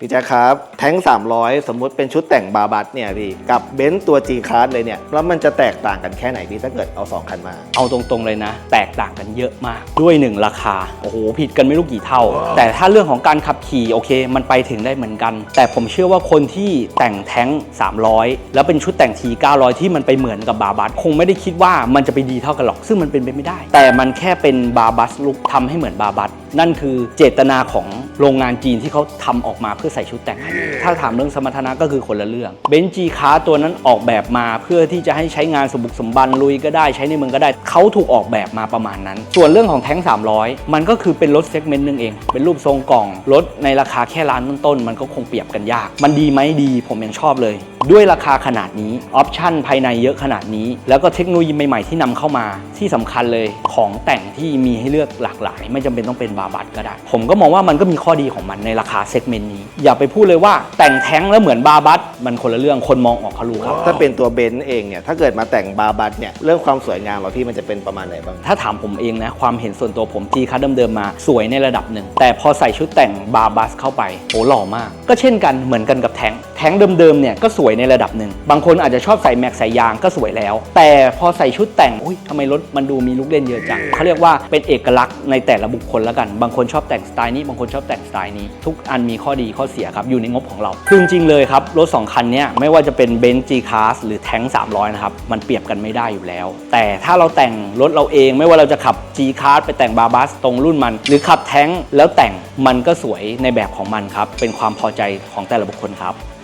พี่แจ๊คครับ แท้ง 300 สมมุติเป็นชุดแต่งบาบัสเนี่ยพี่ กับเบนซ์ตัว G Class เลยเนี่ย แล้วมันจะแตกต่างกันแค่ไหนพี่ถ้าเกิดเอา 2 คันมา เอาตรงๆเลยนะ แตกต่างกันเยอะมาก ด้วยหนึ่งราคา โอ้โห ผิดกันไม่รู้กี่เท่า แต่ถ้าเรื่องของการขับขี่โอเค มันไปถึงได้เหมือนกัน แต่ผมเชื่อว่าคนที่แต่งแท้ง 300 แล้วเป็นชุดแต่งที900 ที่มันไปเหมือนกับบาบัสคงไม่ได้คิดว่ามันจะไปดีเท่ากันหรอก ซึ่งมันเป็นไปไม่ได้ แต่มันแค่เป็นบาบัสลุกทำให้เหมือนบาบัสนั่นคือเจตนาของโรงงานจีนที่เขาทำออกมาเพื่อใส่ชุดแต่งอันนี้ถ้าถามเรื่องสมรรถนะก็คือคนละเรื่องเบนจีคาตัวนั้นออกแบบมาเพื่อที่จะให้ใช้งานสมบุกสมบันลุยก็ได้ใช้ในเมืองก็ได้เขาถูกออกแบบมาประมาณนั้น ส่วนเรื่องของแท้ง 300 มันก็คือเป็นรถเซกเมนต์หนึงเอง เป็นรูปทรงกล่องรถในราคาแค่ล้านต้นๆมันก็คงเปรียบกันยาก มันดีไหมดีผมยังชอบเลยด้วยราคาขนาดนี้ออปชั่นภายในเยอะขนาดนี้ แล้วก็เทคโนโลยีใหม่ๆที่นำเข้ามาที่สำคัญเลยของแต่งที่มีให้เลือกหลากหลาย ไม่จำเป็นต้องเป็นบาบัสก็ได้ ผมก็มองว่ามันก็มีข้อดีของมันในราคาเซกเมนต์นี้ อย่าไปพูดเลยว่าแต่งแท้งแล้วเหมือนบาบัสมันคนละเรื่องคนมองออกเขารู้ครับถ้าเป็นตัวเบนซ์เองเนี่ยถ้าเกิดมาแต่งบาบัสเนี่ยเรื่องความสวยงามเราพี่มันจะเป็นประมาณไหนบ้างถ้าถามผมเองนะความเห็นส่วนตัวผมจีคัสเดิมๆมาสวยในระดับหนึ่งแต่พอใส่ชุดแต่งบาบัสเข้าไปโหหล่อมาก ก็เช่นกันเหมือนกันกับแท้งแท้งเดิมๆเนี่ยก็สวยยในระดับหนึ่ง บางคนอาจจะชอบใส่แม็กใส่ยางก็สวยแล้ว แต่พอใส่ชุดแต่งอุ้ยทำไมรถมันดูมีลูกเล่นเยอะจังเขาเรียกว่าเป็นเอกลักษณ์ในแต่ละบุคคลแล้วกัน บางคนชอบแต่งสไตล์นี้ บางคนชอบแต่งสไตล์นี้ ทุกอันมีข้อดีข้อเสียครับ อยู่ในงบของเรา คือจริงเลยครับ รถสองคันเนี้ยไม่ว่าจะเป็นเบนซ์ G Class หรือแท้ง300 นะครับ มันเปรียบกันไม่ได้อยู่แล้ว แต่ถ้าเราแต่งรถเราเองไม่ว่าเราจะขับ G Class ไปแต่งบาบัสตรงรุ่นมัน หรือขับแท้งแล้วแต่งมันก็สวยในแบบของมันครับ เป็นความพอใจของแต่ละบุคคลครับ